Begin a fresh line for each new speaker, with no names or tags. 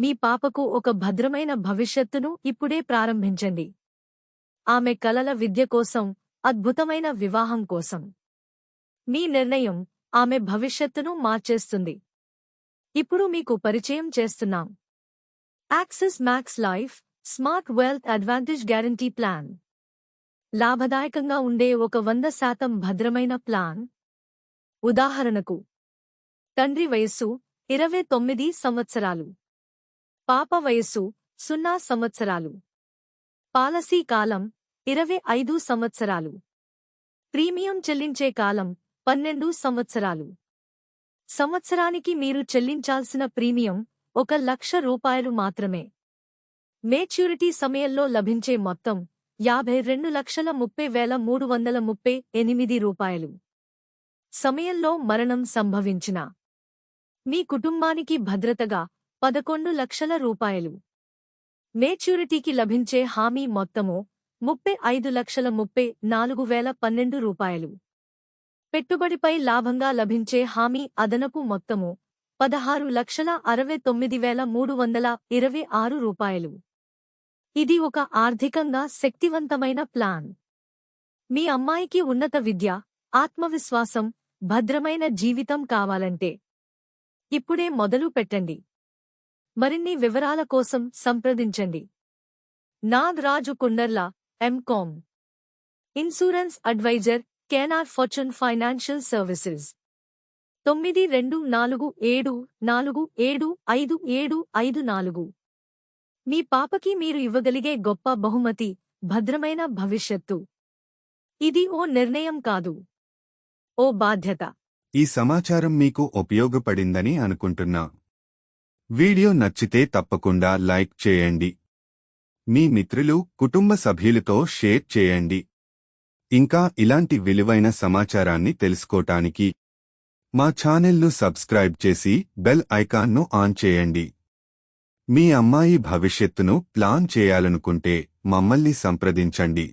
మీ పాపకు ఒక భద్రమైన భవిష్యత్తును ఇప్పుడే ప్రారంభించండి. ఆమె కలల విద్య కోసం అద్భుతమైన వివాహం కోసం. మీ నిర్ణయం ఆమె భవిష్యత్తును మార్చేస్తుంది. ఇప్పుడు మీకు పరిచయం చేస్తున్నాం. Axis Max Life Smart Wealth Advantage Guarantee Plan లాభదాయకంగా ఉండే ఒక వంద శాతం భద్రమైన ప్లాన్. ఉదాహరణకు తండ్రి వయస్సు ఇరవై తొమ్మిది సంవత్సరాలు. పాప వయస్సు సున్నా సంవత్సరాలు. పాలసీ కాలం ఇరవై ఐదు సంవత్సరాలు. ప్రీమియం చెల్లించే కాలం పన్నెండు సంవత్సరాలు. సంవత్సరానికి మీరు చెల్లించాల్సిన ప్రీమియం ఒక లక్ష రూపాయలు మాత్రమే. మేచ్యూరిటీ సమయంలో లభించే మొత్తం యాభై రెండు లక్షల ముప్పై వేల మూడు వందల ముప్పై ఎనిమిది రూపాయలు. సమయంలో మరణం సంభవించిన. మీ కుటుంబానికి భద్రతగా పదకొండు లక్షల రూపాయలు. మేచ్యూరిటీకి లభించే హామీ మొత్తము ముప్పై ఐదు లక్షల ముప్పై నాలుగు వేల పన్నెండు రూపాయలు. పెట్టుబడిపై లాభంగా లభించే హామీ అదనపు మొత్తము పదహారు లక్షల అరవై తొమ్మిది వేల మూడు వందల ఇరవై ఆరు రూపాయలు. ఇది ఒక ఆర్థికంగా శక్తివంతమైన ప్లాన్. మీ అమ్మాయికి ఉన్నత విద్య ఆత్మవిశ్వాసం భద్రమైన జీవితం కావాలంటే ఇప్పుడే మొదలు పెట్టండి. మరిన్ని వివరాల కోసం సంప్రదించండి. Nag Raju Kundarla MCom insurance advisor కేనార్ fortune financial services. తొమ్మిది రెండు నాలుగు ఏడు నాలుగు ఏడు ఐదు ఏడు ఐదు నాలుగు. మీ పాపకి మీరు ఇవ్వగలిగే గొప్ప బహుమతి భద్రమైన భవిష్యత్తు. ఇది ఓ నిర్ణయం కాదు. ఓ బాధ్యత.
ఈ సమాచారం మీకు ఉపయోగపడిందని అనుకుంటున్నా. వీడియో నచ్చితే తప్పకుండా లైక్ చేయండి. మీ మిత్రులు కుటుంబ సభ్యులతో షేర్ చేయండి. ఇంకా ఇలాంటి విలువైన సమాచారాన్ని తెలుసుకోటానికి మా ఛానల్ను సబ్స్క్రైబ్ చేసి బెల్ ఐకాన్ను ఆన్ చేయండి. మీ అమ్మాయి భవిష్యత్తును ప్లాన్ చేయాలనుకుంటే మమ్మల్ని సంప్రదించండి.